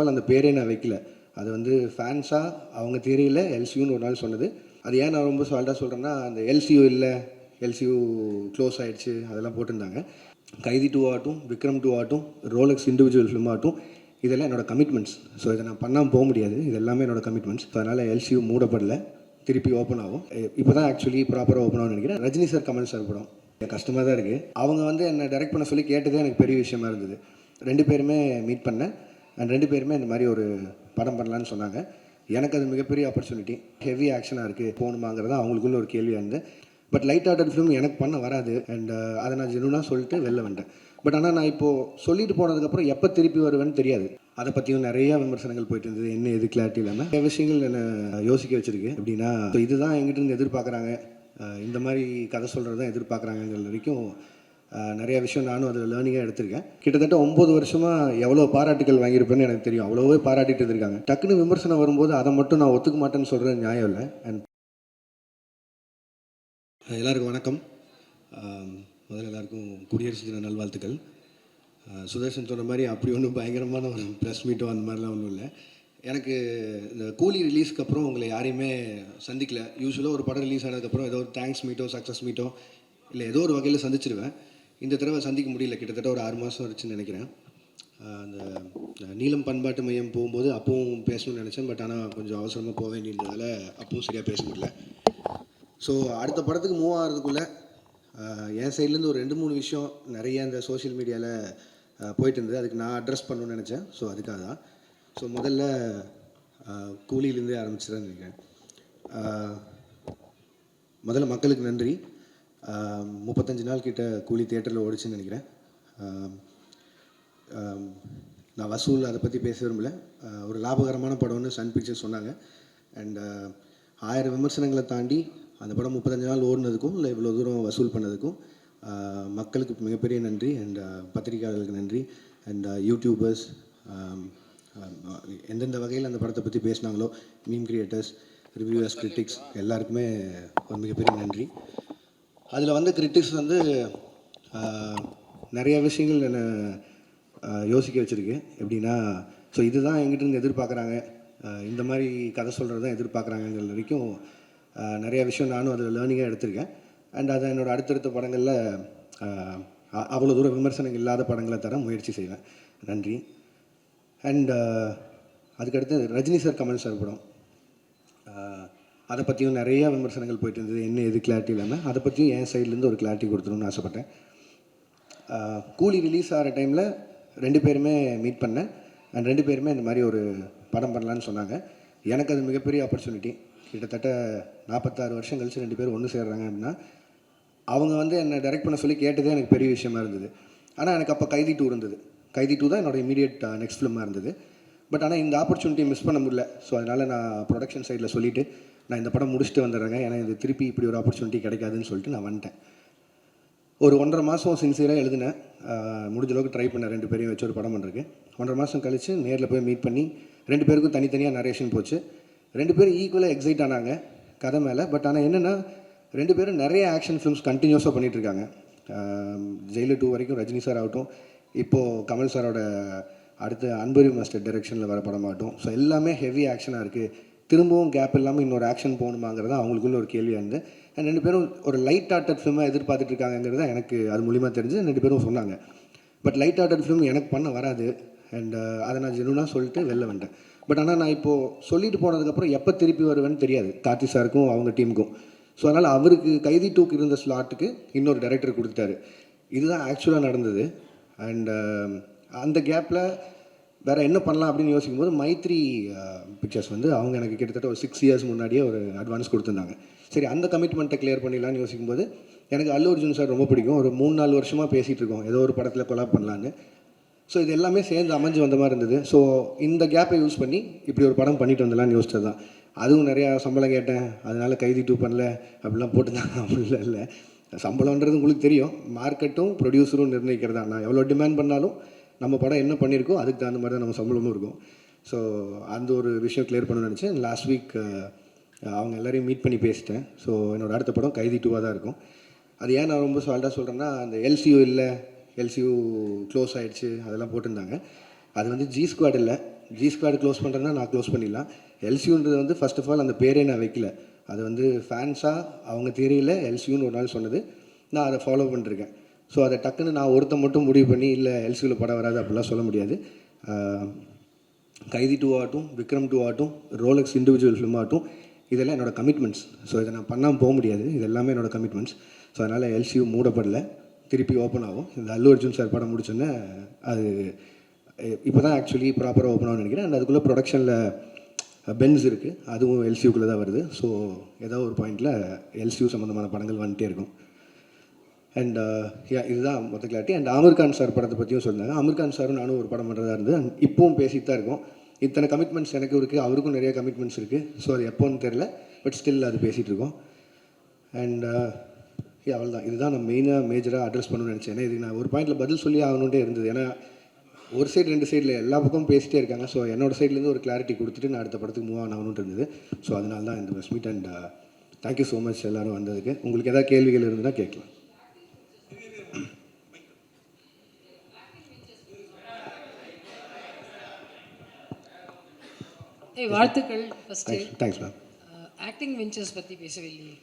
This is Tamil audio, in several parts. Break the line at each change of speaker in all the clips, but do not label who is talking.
ஆல் அந்த பேரே நான் வைக்கல. அது வந்து ஃபேன்ஸாக அவங்க தெரியல எல்சியூன்னு ஒரு நாள் சொன்னது. அது ஏன் நான் ரொம்ப சால்ட்டாக சொல்கிறேன்னா அந்த எல்சியூ இல்லை எல்சியூ க்ளோஸ் ஆகிடுச்சு அதெல்லாம் போட்டிருந்தாங்க. கைதி டூ ஆகட்டும் விக்ரம் டூ ஆகட்டும் ரோலக்ஸ் இண்டிவிஜுவல் ஃபிலிம் ஆகட்டும் இதெல்லாம் என்னோட கமிட்மெண்ட்ஸ் ஸோ இதை நான் பண்ணாமல் போக முடியாது. இது எல்லாமே என்னோட கமிட்மெண்ட்ஸ் ஸோ அதனால் எல்சியூ மூடப்படல. திருப்பி ஓப்பன் ஆகும். இப்போ தான் ஆக்சுவலி ப்ராப்பராக ஓப்பன் ஆகும்னு நினைக்கிறேன். ரஜினி சார் கமல் சார் படம். கஷ்டமாக தான் இருக்குது அவங்க வந்து என்னை டைரக்ட் பண்ண சொல்லி கேட்டதே எனக்கு பெரிய விஷயமா இருந்தது. ரெண்டு பேருமே மீட் பண்ணேன். ரெண்டு பேருமே இந்த மாதிரி ஒரு படம் பண்ணலான்னு சொன்னாங்க. எனக்கு அது மிகப்பெரிய ஆப்பர்ச்சுனிட்டி ஹெவி ஆக்ஷனாக இருக்குது போகணுமாங்கிறது அவங்களுக்குள்ள ஒரு கேள்வியாக இருந்து பட் லைட் ஹார்ட்டட் ஃபிலிம் எனக்கு பண்ண வராது அண்ட் uh, அதை நான் ஜெனுனாக சொல்லிட்டு வெளில வந்துட்டேன் பட் ஆனால் நான் இப்போது சொல்லிட்டு போனதுக்கப்புறம் எப்போ திருப்பி வருவேன்னு தெரியாது. அதை பற்றியும் நிறைய விமர்சனங்கள் போயிட்டு இருந்தது என்ன எது கிளாரிட்டி இல்லாமல் நிறைய விஷயங்கள் என்னை யோசிக்க வச்சிருக்கு. எப்படின்னா இதுதான் எங்கிட்ட இருந்து எதிர்பார்க்குறாங்க. இந்த மாதிரி கதை சொல்கிறது தான் எதிர்பார்க்குறாங்கிற வரைக்கும் நிறைய விஷயம் நானும் அதில் லேர்னிங்காக எடுத்திருக்கேன். கிட்டத்தட்ட ஒம்பது வருஷமாக எவ்வளோ பாராட்டுகள் வாங்கியிருப்பேன்னு எனக்கு தெரியும். அவ்வளோவே பாராட்டிட்டு இருக்காங்க. டக்குன்னு விமர்சனம் வரும்போது அதை மட்டும் நான் ஒத்துக்க மாட்டேன்னு சொல்கிற நியாயம் இல்லை. அண்ட் எல்லாருக்கும் வணக்கம். முதல்ல எல்லாருக்கும் குடியரசு தின நல்வாழ்த்துக்கள். சுதர்ஷன் சொன்ன மாதிரி அப்படி ஒன்றும் பயங்கரமான ஒரு ப்ரெஸ் மீட்டோ அந்த மாதிரிலாம் ஒன்றும் இல்லை. எனக்கு இந்த கூலி ரிலீஸ்க்கு அப்புறம் உங்களை யாரையுமே சந்திக்கல. யூஸ்வலாக ஒரு படம் ரிலீஸ் ஆனதுக்கப்புறம் ஏதோ ஒரு தேங்க்ஸ் மீட்டோ சக்ஸஸ் மீட்டோ இல்லை ஏதோ ஒரு வகையில் சந்திச்சிருவேன். இந்த தடவை சந்திக்க முடியல. கிட்டத்தட்ட ஒரு ஆறு மாதம் இருந்துச்சுன்னு நினைக்கிறேன். அந்த நீளம் பண்பாட்டு மையம் போகும்போது அப்பவும் பேசணும்னு நினச்சேன். பட் ஆனால் கொஞ்சம் அவசரமாக போக வேண்டியதுனால அப்பவும் சரியாக பேச முடியல. ஸோ அடுத்த படத்துக்கு மூவ் ஆகிறதுக்குள்ளே என் சைட்லேருந்து ஒரு ரெண்டு மூணு விஷயம் நிறைய இந்த சோஷியல் மீடியாவில் போயிட்டு இருந்தது. அதுக்கு நான் அட்ரஸ் பண்ணணும்னு நினச்சேன். ஸோ அதுக்காக தான். ஸோ முதல்ல கூலியிலேருந்தே ஆரம்பிச்சுதான் நினைக்கிறேன். முதல்ல மக்களுக்கு நன்றி. முப்பத்தஞ்சு நாள் கிட்ட கூலி தேட்டரில் ஓடிச்சுன்னு நினைக்கிறேன். நான் வசூல் அதை பற்றி பேச விரும்பல. ஒரு லாபகரமான படம்னு சன் பிக்சர்ஸ் சொன்னாங்க. அண்ட் ஆயிரம் விமர்சனங்களை தாண்டி அந்த படம் முப்பத்தஞ்சு நாள் ஓடினதுக்கும் இல்லை இவ்வளோ தூரம் வசூல் பண்ணதுக்கும் மக்களுக்கு மிகப்பெரிய நன்றி. அண்ட் பத்திரிகையாளர்களுக்கு நன்றி. அண்ட் யூடியூபர்ஸ் எந்தெந்த வகையில் அந்த படத்தை பற்றி பேசினாங்களோ மீம் கிரியேட்டர்ஸ் ரிவ்யூவர்ஸ் கிரிட்டிக்ஸ் எல்லாருக்குமே ஒரு மிகப்பெரிய நன்றி. அதில் வந்து கிரிட்டிக்ஸ் வந்து நிறைய விஷயங்கள் என்னை யோசிக்க வச்சுருக்கு. எப்படின்னா ஸோ இதுதான் எங்கிட்டருந்து எதிர்பார்க்குறாங்க. இந்த மாதிரி கதை சொல்கிறது தான் எதிர்பார்க்குறாங்கிற வரைக்கும் நிறையா நிறைய விஷயம் நானும் அதில் லேர்னிங்காக எடுத்திருக்கேன். அண்ட் அதை என்னோடய அடுத்தடுத்த படங்களில் அவ்வளோ தூரம் விமர்சனங்கள் இல்லாத படங்களை தர முயற்சி செய்வேன். நன்றி. அண்ட் அதுக்கடுத்து ரஜினி சார் கமல் சார் படம். அதை பற்றியும் நிறைய விமர்சனங்கள் போயிட்டு இருந்தது. என்ன எது கிளாரிட்டி இல்லாமல் அதை பற்றியும் என் சைட்லேருந்து ஒரு கிளாரிட்டி கொடுத்துருன்னு ஆசைப்பட்டேன். கூலி ரிலீஸ் ஆகிற டைமில் ரெண்டு பேருமே மீட் பண்ணேன். அண்ட் ரெண்டு பேருமே இந்த மாதிரி ஒரு படம் பண்ணலான்னு சொன்னாங்க. எனக்கு அது மிகப்பெரிய ஆப்பர்ச்சுனிட்டி கிட்டத்தட்ட நாற்பத்தாறு வருஷம் கழிச்சு ரெண்டு பேரும் ஒன்று சேர்றாங்க அப்படின்னா அவங்க வந்து என்னை டைரக்ட் பண்ண சொல்லி கேட்டதே எனக்கு பெரிய விஷயமா இருந்தது. ஆனால் எனக்கு அப்போ கைதி டூ இருந்தது. கைதி டூ தான் என்னோட இமீடியட் நெக்ஸ்ட் ஃபிலிமாக இருந்தது. பட் ஆனால் இந்த ஆப்பர்ச்சுனிட்டி மிஸ் பண்ண முடியல. ஸோ அதனால் நான் ப்ரொடக்ஷன் சைடில் சொல்லிவிட்டு நான் இந்த படம் முடிச்சுட்டு வந்துடுறேங்க. ஏன்னா இது திருப்பி இப்படி ஒரு ஆப்பர்ச்சுனிட்டி கிடைக்காதுன்னு சொல்லிட்டு நான் வந்துட்டேன். ஒரு ஒன்றரை மாதம் சின்சியராக எழுதினேன். முடிஞ்ச அளவுக்கு ட்ரை பண்ணேன். ரெண்டு பேரையும் வச்சு ஒரு படம் பண்ணுறதுக்கு ஒன்றரை மாதம் கழித்து நேரில் போய் மீட் பண்ணி ரெண்டு பேருக்கும் தனித்தனியாக நரேஷன் போச்சு. ரெண்டு பேரும் ஈக்குவலாக எக்ஸைட் ஆனாங்க கதை மேலே. பட் ஆனால் என்னென்னா ரெண்டு பேரும் நிறைய ஆக்ஷன் ஃபிலிம்ஸ் கண்டினியூஸாக பண்ணிகிட்ருக்காங்க ஜெயிலர் டூ வரைக்கும் ரஜினி சார் ஆகட்டும். இப்போது கமல் சாரோட அடுத்து அன்பரி மாஸ்டர் டைரெக்ஷனில் வர படமாகட்டும். ஸோ எல்லாமே ஹெவி ஆக்ஷனாக இருக்குது திரும்பவும் கேப் இல்லாமல் இன்னொரு ஆக்ஷன் போகணுமாங்கிறது அவங்களுக்குள்ள ஒரு கேள்வியாக இருந்து அண்ட் ரெண்டு பேரும் ஒரு லைட் ஆர்டட் ஃபிலிமாக எதிர்பார்த்துட்டு இருக்காங்கிறது எனக்கு அது மூலிமா தெரிஞ்சு ரெண்டு பேரும் சொன்னாங்க. பட் லைட் ஆர்டட் ஃபிலிம் எனக்கு பண்ண வராது. அண்ட் uh, அதை நான் ஜெனுனாக சொல்லிட்டு வெளில வந்துட்டேன். பட் ஆனால் நான் இப்போது சொல்லிட்டு போனதுக்கப்புறம் எப்போ திருப்பி வருவேன்னு தெரியாது. கார்த்தி சாருக்கும் அவங்க டீமுக்கும். ஸோ அதனால் அவருக்கு கைதி டூக்கு இருந்த ஸ்லாட்டுக்கு இன்னொரு டைரக்டர் கொடுத்தாரு இதுதான் ஆக்சுவலாக நடந்தது. அண்ட் um, அந்த கேப்பில் வேறு என்ன பண்ணலாம் அப்படின்னு யோசிக்கும் போது மைத்ரி பிக்சர்ஸ் வந்து அவங்க எனக்கு கிட்டத்தட்ட ஒரு சிக்ஸ் இயர்ஸ் முன்னாடியே ஒரு அட்வான்ஸ் கொடுத்துருந்தாங்க. சரி அந்த கமிட்மெண்ட்டை கிளியர் பண்ணிடலாம்னு யோசிக்கும்போது எனக்கு அல்லு அர்ஜுன் சார் ரொம்ப பிடிக்கும். ஒரு மூணு நாலு வருஷமாக பேசிகிட்டு இருக்கோம். ஏதோ ஒரு படத்தில் கொலாப் பண்ணலான்னு. ஸோ இது எல்லாமே சேர்ந்து அமைஞ்சு வந்த மாதிரி இருந்தது. ஸோ இந்த கேப்பை யூஸ் பண்ணி இப்படி ஒரு படம் பண்ணிட்டு வந்துடலாம்னு யோசிச்சது தான் அதுவும் நிறையா சம்பளம் கேட்டேன். அதனால கைதி டூ பண்ணல. அப்படிலாம் போட்டுருந்தாங்க அப்படிலாம் இல்லை. சம்பளம்ன்றது உங்களுக்கு தெரியும். மார்க்கெட்டும் ப்ரொடியூசரும் நிர்ணயிக்கிறதா? நான் எவ்வளோ டிமாண்ட் பண்ணாலும் நம்ம படம் என்ன பண்ணியிருக்கோம் அதுக்கு தகுந்த மாதிரி தான் நம்ம சம்பளமும் இருக்கும். ஸோ அந்த ஒரு விஷயம் கிளியர் பண்ணணும்னு நினச்சேன். லாஸ்ட் வீக் அவங்க எல்லோரையும் மீட் பண்ணி பேசிட்டேன். ஸோ என்னோட அடுத்த படம் கைதி டூவாக தான் இருக்கும். அது ஏன் நான் ரொம்ப சால்ட்டாக சொல்கிறேன்னா அந்த எல்சியூ இல்லை எல்சியூ க்ளோஸ் ஆகிடுச்சு அதெல்லாம் போட்டிருந்தாங்க. அது வந்து ஜி ஸ்குவாட் இல்லை. ஜி ஸ்குவாட் க்ளோஸ் பண்ணுறேன்னா நான் க்ளோஸ் பண்ணிடலாம். எல்சியூன்றது வந்து ஃபர்ஸ்ட் ஆஃப் ஆல் அந்த பேரே நான் வைக்கல. அது வந்து ஃபேன்ஸாக அவங்க தேரியில் எல்சியூன்னு ஒரு நாள் சொன்னது. நான் அதை ஃபாலோ பண்ணிருக்கேன். ஸோ அதை டக்குன்னு நான் ஒருத்தன் மட்டும் முடிவு பண்ணி இல்லை எல்சியூவில் படம் வராது அப்படிலாம் சொல்ல முடியாது. கைதி டூ ஆகட்டும் விக்ரம் டூ ஆகட்டும் ரோலக்ஸ் இண்டிவிஜுவல் ஃபிலிம் ஆகட்டும் இதெல்லாம் என்னோடய கமிட்மெண்ட்ஸ் ஸோ இதை நான் பண்ணாமல் போக முடியாது. இது எல்லாமே கமிட்மெண்ட்ஸ் ஸோ அதனால் எல்சியூ மூடப்படல. திருப்பி ஓப்பன் ஆகும். இந்த அல்லு அர்ஜுன் சார் படம் முடிச்சோன்னே அது இப்போ தான் ஆக்சுவலி ப்ராப்பராக ஓப்பன் ஆகும்னு நினைக்கிறேன். அண்ட் அதுக்குள்ளே ப்ரொடக்ஷனில் பென்ஸ் இருக்குது அதுவும் எல்சியூக்குள்ளே தான் வருது. ஸோ ஏதோ ஒரு பாயிண்டில் எல்சியூ சம்மந்தமான படங்கள் வந்துட்டே இருக்கும். அண்ட் யா uh, இதுதான் மொத்த clarity and Aamir Khan sir படத்தை பற்றியும் சொன்னாங்க. ஆமீர் கான் சாரும் நானும் ஒரு படம் பண்ணுறதா இருந்து அண்ட் இப்போவும் பேசிட்டு தான் இருக்கோம். இத்தனை கமிட்மெண்ட்ஸ் எனக்கு இருக்குது அவருக்கும் நிறைய கமிட்மெண்ட்ஸ் இருக்குது ஸோ அது எப்போன்னு தெரில பட் ஸ்டில் அது பேசிகிட்டு இருக்கோம். அண்ட் யா uh, அவ்வளோதான் இதுதான் நான் மெயினாக மேஜராக அட்ரஸ் பண்ணணும்னு நினச்சேன். ஏன்னா இதுக்கு நான் ஒரு பாயிண்டில் பதில் சொல்லி ஆகணுன்ட்டே இருந்தது. ஏன்னா ஒரு சைடு ரெண்டு சைடில் எல்லா பக்கமும் பேசிகிட்டே இருக்காங்க. ஸோ என்னோட சைட்லேருந்து ஒரு கிளாரிட்டி கொடுத்துட்டு நான் அடுத்த படத்துக்கு மூவ் ஆகணுன்ட்டு இருந்தது. ஸோ அதனால தான் இந்த press meet and thank you so much எல்லோரும் வந்ததுக்கு. உங்களுக்கு எதாவது கேள்விகள் இருந்ததுன்னா கேட்கலாம்.
வாழ்த்துக்கள் first
thanks ma'am
acting ventures பற்றி பேசவே இல்லையே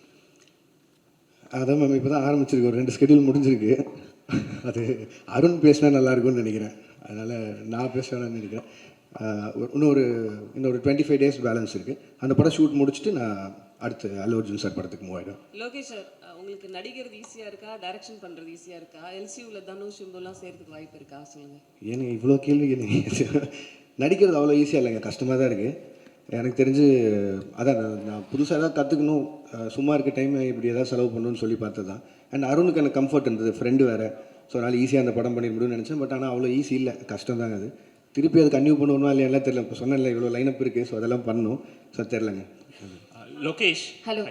அதான் மேம் இப்போ தான் ஆரம்பிச்சிருக்கு. ஒரு ரெண்டு ஸ்கெடியூல் முடிஞ்சிருக்கு. அது அருண் பேசினா நல்லா இருக்கும்னு நினைக்கிறேன். அதனால் நான் பேச வேணாம்னு நினைக்கிறேன். இன்னொரு இன்னொரு டுவெண்ட்டி ஃபைவ் டேஸ் பேலன்ஸ் இருக்குது அந்த படம் ஷூட் முடிச்சுட்டு நான் அடுத்து அல்லு அர்ஜுன் சார் படத்துக்கு மூவ் ஆகிடும்
லோகேஷ் சார் உங்களுக்கு நடிக்கிறது ஈஸியா இருக்கா? டைரக்ஷன் பண்றது ஈஸியா இருக்கா? எல்சியூல தனுஷ் சிம்புலாம் சேர்றதுக்கு வாய்ப்பு இருக்கா? சொல்லுங்க.
ஏன்னு இவ்வளோ கேள்வி நடிக்கிறது அவ்வளோ ஈஸியாக இல்லைங்க. கஷ்டமாக தான் இருக்குது எனக்கு தெரிஞ்சு அதான் நான் புதுசாக ஏதாவது கற்றுக்கணும் சும்மா இருக்க டைம் இப்படி ஏதாவது செலவு பண்ணணும்னு சொல்லி பார்த்தது தான் அண்ட் அருணுக்கு எனக்கு கம்ஃபர்ட் இருந்தது ஃப்ரெண்டு வேறு. ஸோ அதனால் ஈஸியாக அந்த படம் பண்ணிட முடியும்னு நினச்சேன். பட் ஆனால் அவ்வளோ ஈஸி இல்லை. கஷ்டம் தாங்க அது. திருப்பி அது கன்டினியூ பண்ணுவோமா இல்லையா தெரியல. இப்போ சொன்னேன்ல இவ்வளோ லைனப் இருக்குது ஸோ அதெல்லாம் பண்ணணும் ஸோ தெரிலங்க
Lokesh.
Hello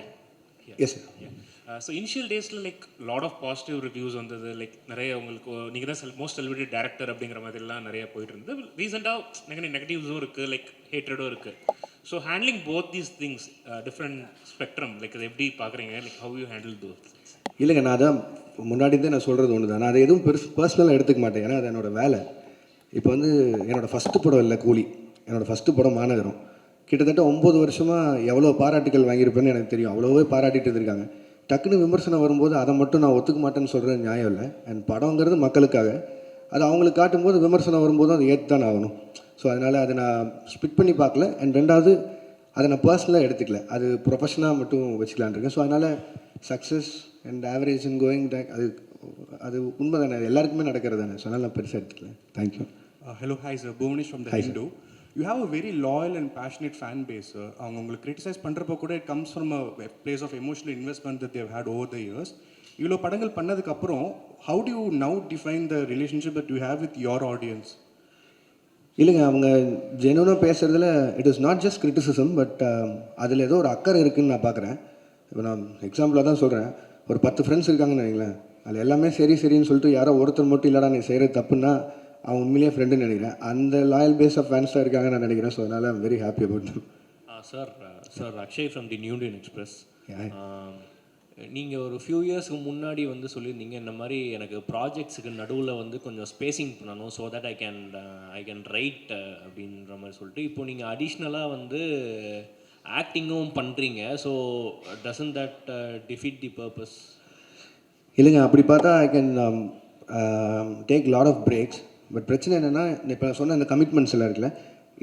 yes sir
so initial டேஸில் like lot of positive reviews வந்தது. லைக் நிறைய உங்களுக்கு நீங்கள் தான் செல் மோஸ்ட் செலிபிரிட்டி டேரக்டர் அப்படிங்கிற மாதிரிலாம் நிறைய போயிட்டு இருந்தது. ரீசெண்டாக நெகட்டிவ் நெகட்டிவ்ஸும் இருக்குது லைக் ஹேட்ரடும் இருக்குது so handling both these things different spectrum like அதை எப்படி பார்க்குறீங்க? லைக் ஹவ் யூ ஹேண்டில் தோ
இல்லைங்க நான் அதான் முன்னாடி தான் நான் சொல்கிறது ஒன்று தான் நான் அதை எதுவும் பெருசு பர்சனலாக எடுத்துக்க மாட்டேன். ஏன்னா அது என்னோட வேலை. இப்போ வந்து என்னோடய ஃபஸ்ட்டு படம் இல்லை கூலி. என்னோடய ஃபஸ்ட்டு படம் மாநகரம். கிட்டத்தட்ட ஒம்பது வருஷமாக எவ்வளோ பாராட்டுகள் வாங்கியிருப்பேன்னு எனக்கு தெரியும். அவ்வளோவே பாராட்டிட்டு இருக்காங்க டக்குன்னு விமர்சனம் வரும்போது அதை மட்டும் நான் ஒத்துக்க மாட்டேன்னு சொல்கிறது நியாயம் இல்லை. அண்ட் படங்கிறது மக்களுக்காக. அது அவங்களுக்கு காட்டும்போது விமர்சனம் வரும்போதும் அதை ஏற்று தான் ஆகணும். ஸோ அதனால் அதை நான் ஸ்பிட் பண்ணி பார்க்கல. அண்ட் ரெண்டாவது அதை நான் பர்சனலாக எடுத்துக்கல. அது ப்ரொஃபஷனாக மட்டும் வச்சுக்கலான் இருக்கேன். ஸோ அதனால் success and average and going அது அது உண்மை தானே அது எல்லாருக்குமே நடக்கிறது தானே ஸோ அதனால் நான் பெருசாக எடுத்துக்கல. Thank you
Uh, hello, hi sir. Bhuvanish from the you have a very loyal and passionate fan base அவங்க உங்களுக்கு கிரிட்டிசைஸ் பண்ணுறப்போ கூட it comes from a place of emotional investment that they've had over the years இவ்வளோ படங்கள் பண்ணதுக்கப்புறம் how do you now define the relationship that you have with your audience
இல்லைங்க அவங்க ஜெனுவனாக பேசுகிறதுல it is not just criticism but அதில் ஏதோ ஒரு அக்கறை இருக்குதுன்னு நான் பார்க்குறேன் இப்போ நான் எக்ஸாம்பிளாக தான் சொல்கிறேன் ஒரு பத்து ஃப்ரெண்ட்ஸ் இருக்காங்கன்னு வைங்களேன் அதில் எல்லாமே சரி சரின்னு சொல்லிட்டு யாரோ ஒருத்தர் மட்டும் இல்லைடா நீ செய்கிறது தப்புன்னா அவன் உண்மையிலேயே ஃப்ரெண்டுன்னு நினைக்கிறேன். அந்த லாயல் பேஸ் ஆஃப் ஃபேன்ஸ் தான் இருக்காங்கன்னு நான் நினைக்கிறேன். ஸோ அதனால் I'm very happy about
sir sir Akshay from the New Indian Express. நீங்கள் ஒரு ஃபியூ இயர்ஸ்க்கு முன்னாடி வந்து சொல்லியிருந்தீங்க இந்த மாதிரி எனக்கு ப்ராஜெக்ட்ஸுக்கு நடுவில் வந்து கொஞ்சம் ஸ்பேசிங் பண்ணணும் so that I can I can write அப்படின்ற மாதிரி சொல்லிட்டு இப்போ நீங்கள் அடிஷ்னலாக வந்து ஆக்டிங்கும் பண்ணுறீங்க so doesn't that defeat the purpose
இல்லைங்க அப்படி பார்த்தா I can take lot of breaks but பிரச்சனை என்னென்னா இப்போ நான் சொன்ன அந்த கமிட்மெண்ட்ஸ் எல்லாம் இருக்குல்ல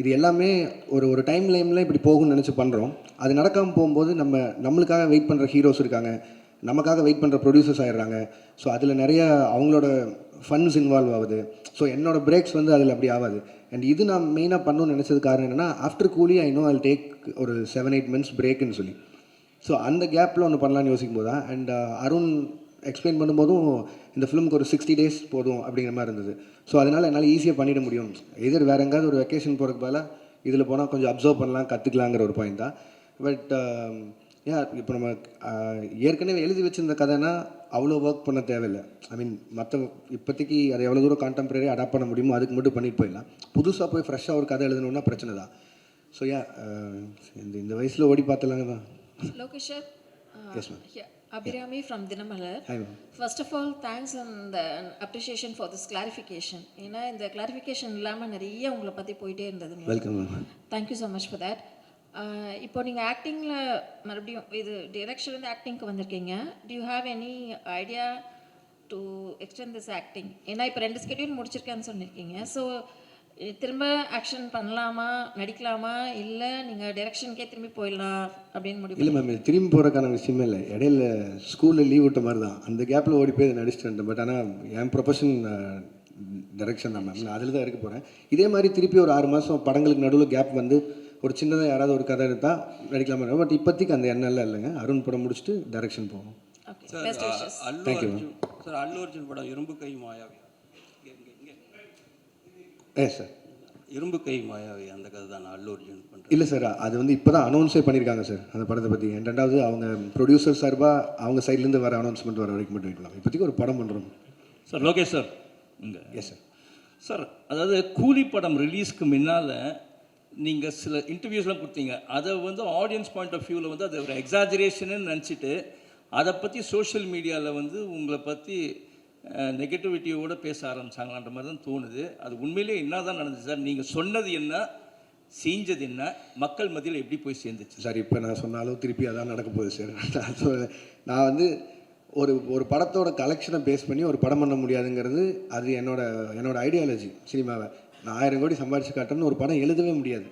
இது எல்லாமே ஒரு ஒரு டைம் லைமில் இப்படி போகும்னு நினச்சி பண்ணுறோம் அது நடக்காமல் போகும்போது நம்ம நம்மளுக்காக வெயிட் பண்ணுற ஹீரோஸ் இருக்காங்க. நமக்காக வெயிட் பண்ணுற ப்ரொடியூசர்ஸ் ஆயிடுறாங்க. ஸோ அதில் நிறைய அவங்களோட ஃபண்ட்ஸ் இன்வால்வ் ஆகுது. ஸோ என்னோட பிரேக்ஸ் வந்து அதில் அப்படி ஆகாது. அண்ட் இது நான் மெயினாக பண்ணணும்னு நினச்சது காரணம் என்னென்னா after Coolie I know I take ஒரு செவன் எயிட் மந்த்ஸ் பிரேக்குன்னு சொல்லி. ஸோ அந்த கேப்பில் ஒன்று பண்ணலான்னு யோசிக்கும் போது தான் அண்ட் uh, அருண் எக்ஸ்பிளைன் பண்ணும்போதும் இந்த ஃபிலிமுக்கு ஒரு சிக்ஸ்டி டேஸ் போதும் அப்படிங்கிற மாதிரி இருந்தது. ஸோ அதனால் என்னால் ஈஸியாக பண்ணிட முடியும். எதிர் வேறு எங்கேயாவது ஒரு வெக்கேஷன் போகிறதுக்கு பதிலாக இதில் போனால் கொஞ்சம் அப்சர்வ் பண்ணலாம் கற்றுக்கலாங்கிற ஒரு பாயிண்ட் தான். பட் ஏன் இப்போ நம்ம ஏற்கனவே எழுதி வச்சிருந்த கதைனா அவ்வளோ ஒர்க் பண்ண தேவையில்லை. ஐ மீன் மற்ற இப்போதைக்கு அதை எவ்வளோ தூரம் கான்டெம்பரரி அடாப்ட் பண்ண முடியுமோ அதுக்கு மட்டும் பண்ணிட்டு போயிடலாம். புதுசாக போய் ஃப்ரெஷ்ஷாக ஒரு கதை எழுதணுன்னா பிரச்சனை தான். ஸோ ஏன் இந்த இந்த வயசில் ஓடி பார்த்தலாங்க தான்.
Lokesh sir
Yes, Hi, ma'am.
First of all, thanks and uh, appreciation for this clarification. ஏன்னா இந்த clarification இல்லாமல் நிறைய உங்களை பற்றி போயிட்டே இருந்தது
welcome
thank you so much for that இப்போ நீங்கள் ஆக்டிங்கில் மறுபடியும் இது டிரெக்ஷன்லேருந்து ஆக்டிங்க்கு வந்திருக்கீங்க. Do you have any idea to extend this acting ஏன்னா இப்போ ரெண்டு ஸ்கெடியூல் முடிச்சிருக்கேன்னு சொல்லியிருக்கீங்க ஸோ திரும்ப ஆக்ஷன் பண்ணலாமா நடிக்கலாமா இல்லை நீங்கள் டிரெக்ஷனுக்கே திரும்பி போயிடலாம் அப்படின்னு முடிவு
இல்லை மேம் இது திரும்பி போகிறக்கான விஷயமே இல்லை. இடையில ஸ்கூலில் லீவ் விட்ட மாதிரி தான். அந்த கேப்பில் ஓடி போய் நடிச்சுட்டு வந்துட்டேன். பட் ஆனால் என் ப்ரொஃபஷன் டைரக்ஷன் தான் மேம் நான் அதில் தான் இருக்க போகிறேன் இதே மாதிரி திருப்பி ஒரு ஆறு மாதம் படங்களுக்கு நடுவில் கேப் வந்து ஒரு சின்னதாக யாராவது ஒரு கதை எடுத்தால் நடிக்கலாமா? பட் இப்போதைக்கு அந்த எண்ணெல்லாம் இல்லைங்க. அருண் படம் முடிச்சுட்டு direction Thank you,
Arjun sir Allu Arjun படம் இரும்பு கை மாயாவி.
ஏ சார்
இரும்பு கை மாயாவி அந்த கதை தான் நான் அல்லு அர்ஜுன் பண்ணுறேன்
இல்லை சார் அது வந்து இப்போ தான் அனௌன்ஸே பண்ணியிருக்காங்க சார் அந்த படத்தை பற்றி ரெண்டாவது அவங்க ப்ரொடியூசர் சார்பாக அவங்க சைட்லேருந்து வர அனௌன்ஸ்மெண்ட் வர வரைக்கும் மட்டும் வைக்கலாம் இப்போதைக்கு ஒரு படம் பண்ணுறோம்
சார் லோகேஷ் சார் இங்கே.
எஸ் சார்
சார் அதாவது கூலி படம் ரிலீஸ்க்கு முன்னால் நீங்கள் சில இன்டர்வியூஸ்லாம் கொடுத்தீங்க. அதை வந்து ஆடியன்ஸ் பாயிண்ட் ஆஃப் வியூவில் வந்து அது ஒரு எக்ஸாஜரேஷன்னு நினச்சிட்டு அதை பற்றி சோஷியல் மீடியாவில் வந்து உங்களை பற்றி நெகட்டிவிட்டியோட பேச ஆரம்பிச்சாங்களான்ற மாதிரி தான் தோணுது. அது உண்மையிலேயே என்ன தான் நடந்துச்சு சார்? நீங்கள் சொன்னது என்ன செஞ்சது என்ன மக்கள் மத்தியில் எப்படி போய் சேர்ந்துச்சு?
சார் இப்போ நான் சொன்னாலும் திருப்பி அதான் நடக்க போகுது சார். நான் சொல்ல- நான் வந்து ஒரு ஒரு படத்தோட கலெக்ஷனை பேஸ் பண்ணி ஒரு படம் பண்ண முடியாதுங்கிறது அது என்னோட என்னோட ஐடியாலஜி சினிமாவை. நான் ஆயிரம் கோடி சம்பாரிச்சு காட்டணும்னு ஒரு படம் எழுதவே முடியாது.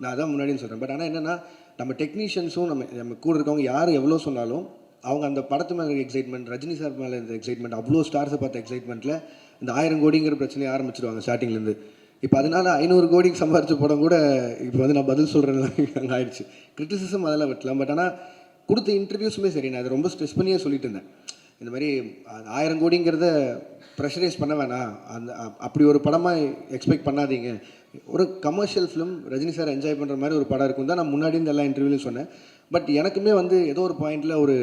நான் அதான் முன்னாடின்னு சொல்கிறேன் பட் ஆனால் என்னென்னா நம்ம டெக்னீஷியன்ஸும் நம்ம நம்ம கூட இருக்கவங்க யார் எவ்வளோ சொன்னாலும் அவங்க அந்த படத்து மேலே இருக்க எக்ஸைட்மெண்ட் ரஜினி சார் மேலே இருந்த எக்ஸைட்மெண்ட் அவ்வளோ ஸ்டார்ஸை பார்த்த எக்ஸைட்மெண்ட்டில் இந்த ஆயிரம் கோடிங்கிற பிரச்சனையை ஆரம்பிச்சிருவாங்க ஸ்டார்டிங்லேருந்து இப்போ அதனால ஐநூறு கோடிக்கு சம்பாரிச்ச படம் கூட இப்போ வந்து நான் பதில் சொல்கிறேன் அங்கே ஆயிடுச்சு. கிரிட்டிசிசம் அதெல்லாம் வெட்டலாம். பட் ஆனால் கொடுத்த இன்டர்வியூஸுமே சரி. நான் அதை ரொம்ப ஸ்ட்ரெஸ் பண்ணியே சொல்லிட்டு இருந்தேன். இந்த மாதிரி ஆயிரம் கோடிங்கிறத ப்ரெஷரைஸ் பண்ண வேணாம். அந்த அப்படி ஒரு படமாக எக்ஸ்பெக்ட் பண்ணாதீங்க. ஒரு commercial film Rajini sir enjoy பண்ணுற மாதிரி ஒரு படம் இருக்கும் தான் நான் முன்னாடி இந்த எல்லா இன்டர்வியூலையும் சொன்னேன். பட் எனக்குமே வந்து ஏதோ ஒரு பாயிண்டில் ஒரு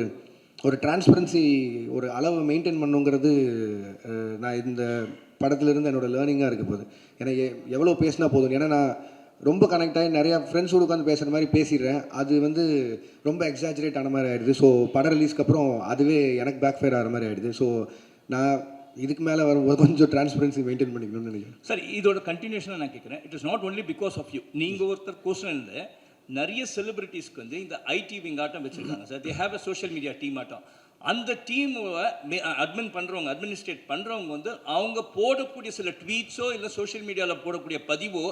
ஒரு டிரான்ஸ்பரன்சி ஒரு அளவு மெயின்டைன் பண்ணுங்கிறது நான் இந்த படத்துலேருந்து என்னோடய லேர்னிங்காக இருக்க போகுது. ஏன்னா எ- எவ்வளோ பேசினா போதும். ஏன்னா நான் ரொம்ப கனெக்ட் ஆகி நிறையா ஃப்ரெண்ட்ஸோடு உட்காந்து பேசுகிற மாதிரி பேசிடுறேன். அது வந்து ரொம்ப எக்ஸாஜரேட் ஆன மாதிரி ஆகிடுது ஸோ படம் ரிலீஸ்க்கு அப்புறம் அதுவே எனக்கு பேக் ஃபயர் ஆகிற மாதிரி ஆகிடுது ஸோ நான் இதுக்கு மேலே வரும்போது கொஞ்சம் டிரான்ஸ்பரன்சி மெயின்டைன் பண்ணிக்கணும்னு நினைக்கிறேன்.
சார் இதோட கண்டினியூஷனாக நான் கேட்குறேன் it is not only because of you நீங்கள் ஒருத்தர் கொஸ்டின் நிறைய செலிபிரிட்டிஸ்க்கு வந்து இந்த ஐடி விங் ஆட்டம் வச்சுருக்காங்க. Sir they have a social media team ஆட்டம். அந்த டீமை அட்மின் பண்ணுறவங்க அட்மினிஸ்ட்ரேட் பண்ணுறவங்க வந்து அவங்க போடக்கூடிய சில ட்வீட்ஸோ இல்லை சோஷியல் மீடியாவில் போடக்கூடிய பதிவோ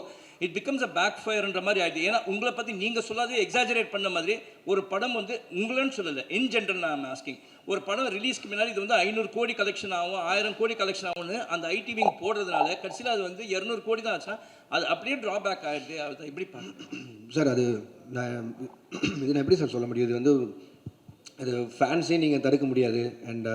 இட் பிகம்ஸ் அ பேக் ஃபயர்ன்ற மாதிரி ஆகிடுது ஏன்னா உங்களை பற்றி நீங்கள் சொல்லாதே எக்ஸாஜரேட் பண்ண மாதிரி ஒரு படம் வந்து உங்களன்னு சொல்லலை. இன் ஜென்ரல் நான் ஆஸ்கிங் ஒரு படம் ரிலீஸ்க்கு முன்னாடி இது வந்து ஐநூறு கோடி கலெக்ஷன் ஆகும் ஆயிரம் கோடி கலெக்ஷன் ஆகும்னு அந்த ஐடி விங் போடுறதுனால கடைசியில் அது வந்து இரநூறு கோடி தான் ஆச்சா அது அப்படியே ட்ராபேக் ஆகிடுது அதை எப்படி பண்ண
சார் அது நான் இது நான் எப்படி சார் சொல்ல முடியும்? இது வந்து அது ஃபேன்ஸே நீங்கள் தடுக்க முடியாது. அண்ட்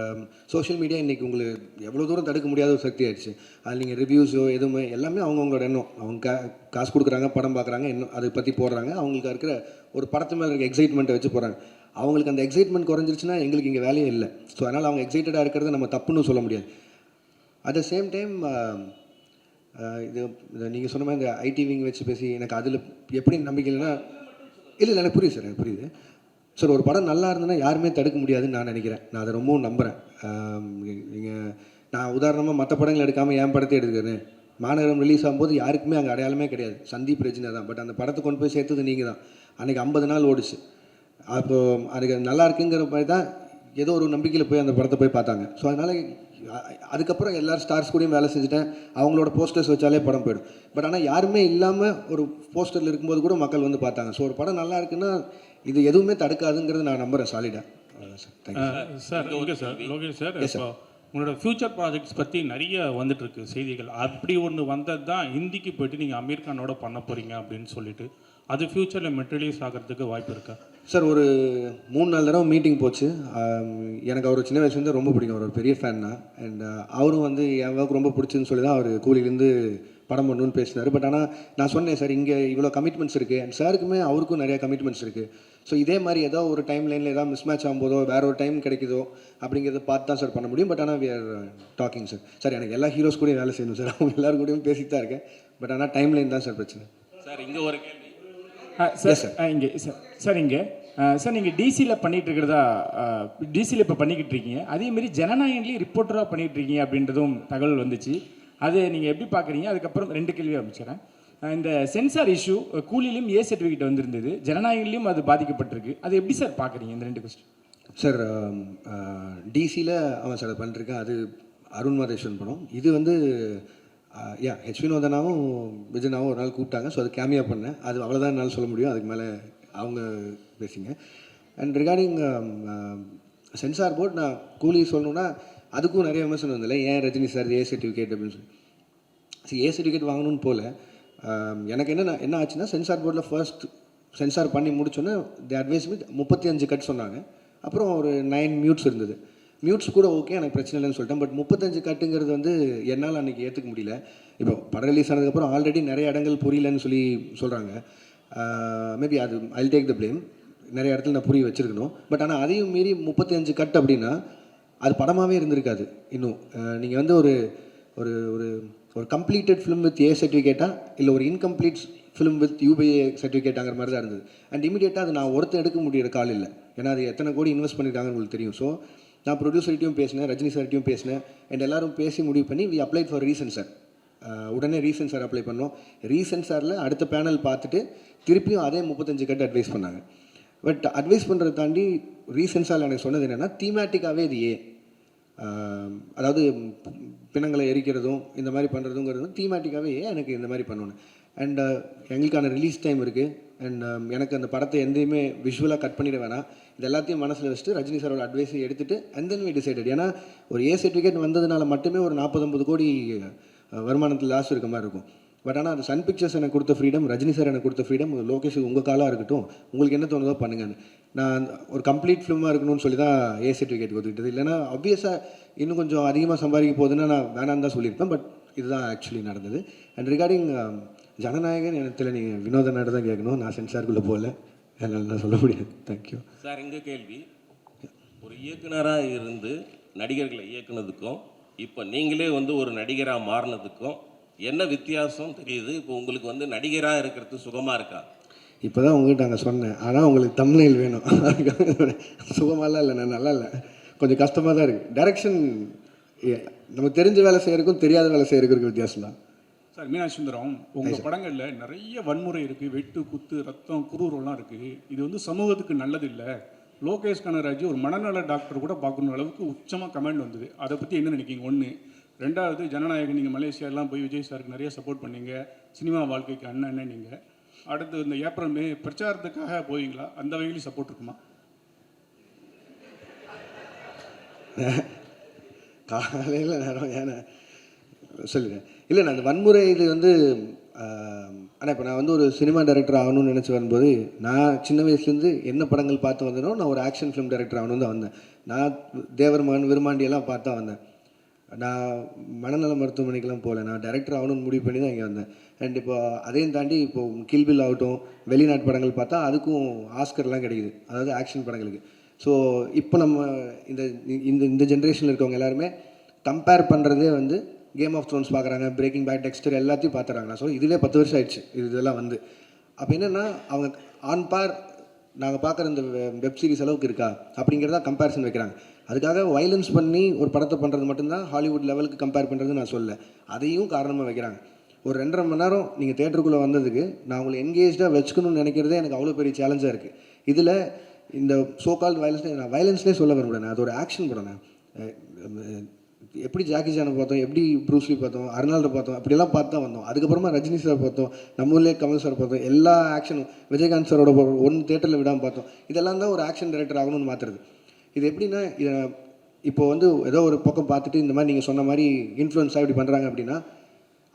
சோஷியல் மீடியா இன்றைக்கி உங்களுக்கு எவ்வளோ தூரம் தடுக்க முடியாத ஒரு சக்தி ஆயிடுச்சு. அதில் நீங்கள் ரிவ்யூஸோ எதுவுமே எல்லாமே அவங்கவுங்களோட எண்ணம். அவங்க கா காசு கொடுக்குறாங்க படம் பார்க்குறாங்க இன்னும் அதை பற்றி போடுறாங்க. அவங்களுக்கு இருக்கிற ஒரு படத்து மேலே இருக்க எக்ஸைட்மெண்ட்டை வச்சு போகிறாங்க அவங்களுக்கு அந்த எக்ஸைட்மெண்ட் குறைஞ்சிருச்சுன்னா எங்களுக்கு இங்கே வேலையே இல்லை. ஸோ அதனால் அவங்க எக்ஸைட்டடாக இருக்கிறத நம்ம தப்புன்னு சொல்ல முடியாது. அட் த சேம் டைம் இது நீங்கள் சொன்ன மாதிரி இந்த ஐடி விங் வச்சு பேசி எனக்கு அதில் எப்படி நம்பிக்கை இல்லைன்னா இல்லை இல்லை எனக்கு புரியுது சார் எனக்கு புரியுது. சார் ஒரு படம் நல்லா இருந்ததுன்னா யாருமே தடுக்க முடியாதுன்னு நான் நினைக்கிறேன். நான் அதை ரொம்பவும் நம்புகிறேன் நீங்கள் நான் உதாரணமாக மற்ற படங்கள் எடுக்காமல் என் படத்தை எடுத்துக்கிறேன் மாநகரம் ரிலீஸ் ஆகும்போது யாருக்குமே அங்கே அடையாளமே கிடையாது. சந்தீப் ரஜினா தான் பட் அந்த படத்தை கொண்டு போய் சேர்த்தது நீங்கள் தான் அன்றைக்கி ஐம்பது நாள் ஓடிச்சு. அப்போது அதுக்கு நல்லா இருக்குங்கிற மாதிரி தான் ஏதோ ஒரு நம்பிக்கையில் போய் அந்த படத்தை போய் பார்த்தாங்க. ஸோ அதனால் அதுக்கப்புறம் எல்லாரும் ஸ்டார்ஸ் கூடயும் வேலை செஞ்சுட்டேன். அவங்களோட போஸ்டர்ஸ் வச்சாலே படம் போயிடும். பட் ஆனால் யாருமே இல்லாமல் ஒரு போஸ்டரில் இருக்கும்போது கூட மக்கள் வந்து பார்த்தாங்க. ஸோ ஒரு படம் நல்லா இருக்குன்னா இது எதுவுமே தடுக்காதுங்கிறது நான் நம்புகிறேன் சாலிடாக sir thank you
sir? Lokesh sir இப்போ உங்களோட ஃப்யூச்சர் ப்ராஜெக்ட்ஸ் பற்றி நிறைய வந்துட்டு இருக்கு செய்திகள். அப்படி ஒன்று வந்தது தான் ஹிந்திக்கு போயிட்டு நீங்கள் அமீர் கானோட பண்ண போகிறீங்க அப்படின்னு சொல்லிட்டு. அது ஃப்யூச்சரில் மெட்டீரியலைஸ் ஆகிறதுக்கு வாய்ப்பு இருக்கா?
சார் ஒரு மூணு நாலு தடவை மீட்டிங் போச்சு. எனக்கு அவர் சின்ன வயசுலேருந்து ரொம்ப பிடிக்கும். அவர் ஒரு பெரிய ஃபேன் தான் அண்ட் அவரும் வந்து என் ஒர்க் ரொம்ப பிடிச்சுன்னு சொல்லி தான் அவர் கூலிலேருந்து படம் பண்ணணும்னு பேசினார். பட் ஆனால் நான் சொன்னேன் சார் இங்கே இவ்வளோ கமிட்மெண்ட்ஸ் இருக்குது அண்ட் சாருக்குமே அவருக்கும் நிறைய கமிட்மெண்ட்ஸ் இருக்குது ஸோ இதே மாதிரி ஏதோ ஒரு டைம் லைனில் ஏதாவது மிஸ் மேட்ச் ஆகும்போதோ வேற ஒரு டைம் கிடைக்குதோ அப்படிங்கிறத பார்த்து தான் சார் பண்ண முடியும். பட் ஆனால் we are talking sir sir எனக்கு எல்லா ஹீரோஸ் கூடயும் வேலை செய்யணும் சார். அவங்க எல்லாரும் கூடயும் பேசிட்டு தான் இருக்கேன். பட் ஆனால் டைம் லைன் தான் சார் பிரச்சனை.
சார் இங்கே ஒரு கேள்வி.
சார் இங்கே சார் சார் இங்கே.
சார் நீங்கள் டிசியில் பண்ணிட்டு இருக்கிறதா டிசியில் இப்போ பண்ணிக்கிட்டு இருக்கீங்க. அதேமாரி ஜனநாயகன்லேயும் ரிப்போர்ட்டராக பண்ணிட்டு இருக்கீங்க அப்படின்றதும் தகவல் வந்துச்சு. அது நீங்கள் எப்படி பார்க்குறீங்க அதுக்கப்புறம் ரெண்டு கேள்வி அமைச்சிடறேன் இந்த சென்சார் இஷ்யூ கூலிலையும் ஏ சர்டிஃபிகேட் வந்திருந்தது. ஜனநாயகிலையும் அது பாதிக்கப்பட்டிருக்கு. அது எப்படி சார் பார்க்குறீங்க இந்த ரெண்டு கொஸ்டின்
சார் டிசியில் அவன் சார் பண்ணிருக்கேன் அது அருண் மாதேஸ்வரன் படம். இது வந்து யா ஹெச் வினோதனாவும் விஜயனாவும் ஒரு நாள் கூப்பிட்டாங்க. ஸோ அது கேமியா பண்ணேன். அது அவ்வளோதான் என்னால் சொல்ல முடியும். அதுக்கு மேலே அவங்க பேசிங்க. அண்ட் ரிகார்டிங் சென்சார் போர்ட் நான் கூலி சொல்லணுன்னா அதுக்கும் நிறைய விமர்சனம் வந்ததில்ல ஏன் ரஜினி சார் ஏ சர்டிஃபிகேட் அப்படின்னு சொல்லி. சரி ஏ சர்டிஃபிகேட் வாங்கணும்னு போல. எனக்கு என்ன என்ன ஆச்சுன்னா சென்சார் போர்டில் ஃபர்ஸ்ட் சென்சார் பண்ணி முடிச்சோன்னே தி அட்வைஸ் வித் முப்பத்தி அஞ்சு கட் சொன்னாங்க. அப்புறம் ஒரு நைன் மியூட்ஸ் இருந்தது. மியூட்ஸ் கூட ஓகே எனக்கு பிரச்சனை இல்லைன்னு சொல்லிட்டேன். பட் முப்பத்தஞ்சு கட்டுங்கிறது வந்து என்னால் அன்றைக்கி ஏற்றுக்க முடியல. இப்போ படம் ரிலீஸ் ஆனதுக்கப்புறம் ஆல்ரெடி நிறைய இடங்கள் புரியலன்னு சொல்லி சொல்கிறாங்க மேபி அது ஐ டேக் த ப்ளேம் நிறைய இடத்துல நான் புரிய வச்சுருக்கணும். பட் ஆனால் அதையும் மீறி முப்பத்தி அஞ்சு கட் அப்படின்னா அது படமாகவே இருந்திருக்காது இன்னும். நீங்கள் வந்து ஒரு ஒரு ஒரு ஒரு கம்ப்ளீட்டட் ஃபிலிம் வித் ஏ சர்டிஃபிகேட்டாக இல்லை ஒரு இன்கம்ப்ளீட் ஃபிலிம் வித் யூபிஏ சர்டிஃபிகேட்டாங்கிற மாதிரி தான் இருந்தது. அண்ட் இமீடியட்டாக அது நான் ஒருத்தன் எடுக்க முடியிற கால் இல்லை. ஏன்னா அது எத்தனை கோடி இன்வெஸ்ட் பண்ணியிருக்காங்கன்னு உங்களுக்கு தெரியும். ஸோ நான் ப்ரொடியூசர்கிட்டையும் பேசினேன் ரஜினி சார்கிட்டையும் பேசினேன். அண்ட் எல்லாரும் பேசி முடிவு பண்ணி we applied for reason sir உடனே ரீசன் சார் அப்ளை பண்ணோம். ரீசன் சாரில் அடுத்த பேனல் பார்த்துட்டு திருப்பியும் அதே முப்பத்தஞ்சு கட்டு அட்வைஸ் பண்ணாங்க. பட் அட்வைஸ் பண்ணுறதை தாண்டி ரீசன் எனக்கு சொன்னது என்னென்னா தீமேட்டிக்காகவே இது ஏ அதாவது பிணங்களை எரிக்கிறதும் இந்த மாதிரி பண்ணுறதுங்கிறதும் தீமேட்டிக்காகவே எனக்கு இந்த மாதிரி பண்ணணும்? அண்ட் எங்களுக்கான ரிலீஸ் டைம் இருக்குது அண்ட் எனக்கு அந்த படத்தை எந்தையுமே விஷுவலாக கட் பண்ணிட வேணாம். இது எல்லாத்தையும் மனசில் வச்சுட்டு ரஜினி சாரோட அட்வைஸை எடுத்துட்டு அண்ட் தென் வி டிசைடட் ஏன்னா ஒரு ஏ சர்டிஃபிகேட் வந்ததுனால மட்டுமே ஒரு நாற்பது ஐம்பது கோடி வருமானத்தில் லாஸ் இருக்க மாதிரி இருக்கும். பட் ஆனால் அது சன் பிக்சர்ஸ் எனக்கு கொடுத்த ஃப்ரீடம் ரஜினி சார் எனக்கு கொடுத்த ஃப்ரீடம் லோகேஷ் உங்கள் காலாக இருக்கட்டும் உங்களுக்கு என்ன தோணுதோ பண்ணுங்கன்னு. நான் ஒரு கம்ப்ளீட் ஃபிலிமாக இருக்கணும்னு சொல்லி தான் ஏ சர்டிஃபிகேட் கொடுத்துக்கிட்டது இல்லைனா ஆப்வியஸாக இன்னும் கொஞ்சம் அதிகமாக சம்பாதிக்க போகுதுன்னா நான் வேணான்னு தான் சொல்லியிருப்பேன். பட் இதுதான் ஆக்சுவலி நடந்தது. அண்ட் ரிகார்டிங் um, ஜனநாயகன் எனக்கு நீங்கள் வினோத நாடு தான் கேட்கணும். நான் சென்சாருக்குள்ளே போகல. என்னால் நான் சொல்ல முடியாது. தேங்க்யூ
சார் எங்கள் கேள்வி. ஒரு இயக்குனராக இருந்து நடிகர்களை இயக்குனதுக்கும் இப்போ நீங்களே வந்து ஒரு நடிகராக மாறினதுக்கும் என்ன வித்தியாசம் தெரியுது? இப்போ உங்களுக்கு வந்து நடிகராக இருக்கிறது சுகமாக இருக்கா?
இப்போ தான் உங்ககிட்ட அங்கே சொன்னேன். ஆனால் உங்களுக்கு தமிழில் வேணும். சுகமாலாம் இல்லை நான் நல்லா இல்லை. கொஞ்சம் கஷ்டமாக தான் இருக்குது டைரக்ஷன் நமக்கு தெரிஞ்ச வேலை செய்யறதுக்கும் தெரியாத வேலை செய்யறதுக்கும் வித்தியாசம் தான்.
சார் மீனாட்சி சுந்தரம் உங்கள் படங்களில் நிறைய வன்முறை இருக்குது வெட்டு குத்து ரத்தம் குரூரெல்லாம் இருக்குது இது வந்து சமூகத்துக்கு நல்லது இல்லை லோகேஷ் கனராஜ் ஒரு மனநல டாக்டர் கூட பார்க்கணும் அளவுக்கு உச்சமாக கமெண்ட் வந்தது. அதை பற்றி என்ன நினைக்கிங்க ஒன்று ரெண்டாவது ஜனநாயகம் நீங்கள் மலேசியாலாம் போய் விஜய் சாருக்கு நிறைய சப்போர்ட் பண்ணீங்க. சினிமா வாழ்க்கைக்கு அண்ணன் அண்ணன் நீங்கள் அடுத்து இந்த ஏப்ரல் மே பிரச்சாரத்துக்காக போவீங்களா? அந்த வகையிலும் சப்போர்ட் இருக்குமா?
காலையில் நேரம் ஏன்னா சொல்லுங்கள் இல்லை நான் அந்த வன்முறை இது வந்து ஆனால் இப்போ நான் வந்து ஒரு சினிமா டைரக்டர் ஆகணும்னு நினச்சி வரும்போது நான் சின்ன வயசுலேருந்து என்ன படங்கள் பார்த்து வந்தேனோ நான் ஒரு ஆக்ஷன் ஃபிலிம் டைரக்டர் ஆகணும்னு தான் வந்தேன். நான் தேவர் மகன் விருமாண்டியெல்லாம் பார்த்தா வந்தேன். நான் மனநல மருத்துவமனைக்கெல்லாம் போகல. நான் டைரக்டர் ஆகணும்னு முடிவு பண்ணி தான் இங்கே வந்தேன். அண்ட் இப்போ அதையும் தாண்டி இப்போ கில்பில் ஆகட்டும் வெளிநாட்டு படங்கள் பார்த்தா அதுக்கும் ஆஸ்கர்லாம் கிடைக்குது. அதாவது ஆக்ஷன் படங்களுக்கு. ஸோ இப்போ நம்ம இந்த இந்த இந்த ஜென்ரேஷனில் இருக்கவங்க எல்லாருமே கம்பேர் பண்ணுறதே வந்து கேம் ஆஃப் த்ரோன்ஸ் பார்க்குறாங்க பிரேக்கிங் பேக் டெக்ஸ்டர் எல்லாத்தையும் பார்த்துறாங்க ஸோ இதுவே பத்து வருஷம் ஆயிடுச்சு. இது இதெல்லாம் வந்து. அப்போ என்னென்னா அவங்க ஆன் பார் நாங்கள் பார்க்குற இந்த வெப் சீரிஸ் அளவுக்கு இருக்கா? அப்படிங்கிறத கம்பேரிசன் வைக்கிறாங்க. அதுக்காக வைலன்ஸ் பண்ணி ஒரு படத்தை பண்ணுறது மட்டும்தான் ஹாலிவுட் லெவலுக்கு கம்பேர் பண்ணுறது நான் சொல்ல அதையும் காரணமாக வைக்கிறாங்க. ஒரு ரெண்டரை மணி நேரம் நீங்கள் தேட்டருக்குள்ளே வந்ததுக்கு நான் உங்களை என்கேஜாக வச்சுக்கணும்னு நினைக்கிறதே எனக்கு அவ்வளோ பெரிய சேலஞ்சாக இருக்குது இதில் இந்த சோ கால்ட் வயலன்ஸ் நான் வயலன்ஸ்லேயே சொல்ல விரும்புகிறேன் நான் அது ஒரு ஆக்ஷன் படம் எப்படி ஜாக்கி சானை பார்த்தோம் எப்படி ப்ரூஸ்லி பார்த்தோம் அர்னால்டை பார்த்தோம் அப்படிலாம் பார்த்து தான் வந்தோம். அதுக்கப்புறமா ரஜினி சார் பார்த்தோம் நம்ம ஊர்லேயே கமல் சார் பார்த்தோம் எல்லா ஆக்ஷனும் விஜயகாந்த் சாரோட ஒன் தேட்டரில் விடாமல் பார்த்தோம். இதெல்லாம் தான் ஒரு ஆக்ஷன் டைரக்டர் ஆகணும்னு மாற்றுறது இது எப்படின்னா இதை இப்போ வந்து ஏதோ ஒரு பக்கம் பார்த்துட்டு இந்த மாதிரி நீங்கள் சொன்ன மாதிரி இன்ஃப்ளூயன்ஸாக இப்படி பண்ணுறாங்க அப்படின்னா